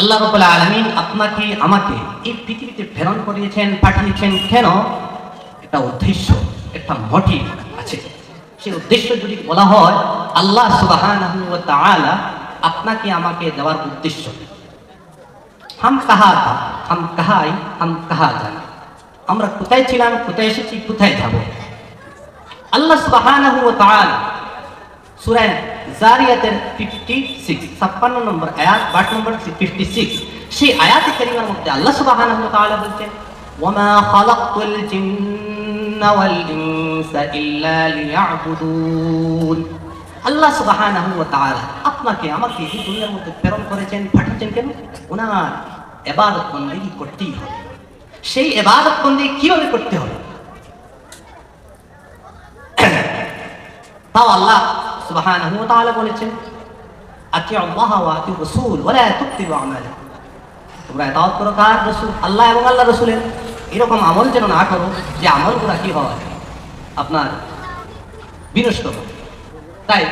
আল্লাহ রবুল্লা আলমিন আপনাকে, আমাকে এই পৃথিবীতে প্রেরণ করিয়েছেন, পাঠিয়েছেন কেন? একটা উদ্দেশ্য, একটা মোটিভ আছে। সেই উদ্দেশ্য যদি বলা হয়, আল্লাহ সুবাহান আপনাকে আমাকে দেওয়ার উদ্দেশ্য। হাম কাহা হাম কাহাই, হাম কাহা জানা আমরা কোথায় ছিলাম, কোথায় এসেছি, কোথায় যাব? আল্লাহ সুবহানাহু ওয়া জারিয়াতের 56 56 নম্বর আয়াত পাঠ নম্বর 56 সেই আয়াতে আল্লাহ তাআলা বলছেন জিন্না ওয়াল ইনসা ইল্লা লিয়াবুদুন। আল্লাহ সুবহানাহু আপনাকে, আমাকে এই দুনিয়ার মধ্যে প্রেরণ করেছেন, পাঠিয়েছেন কেন? ওনার ইবাদত বন্দেগী করতেই হবে। সেই ইবাদত বন্দেগী কীভাবে করতে হবে? তাও আল্লাহ সুবহানাহু ওয়া তাআলা বলেছেন আতিউ আল্লাহ ওয়া আতিউ রাসূল ওয়া লা তুবতিলু আমালাকুম তোমরা ইতাআত করো কার রাসূল? আল্লাহ এবং আল্লাহ রাসূলের। এরকম আমল যেন না করো, যে আমলগুলো কি হয়? আপনার বিনষ্ট হয়। তাই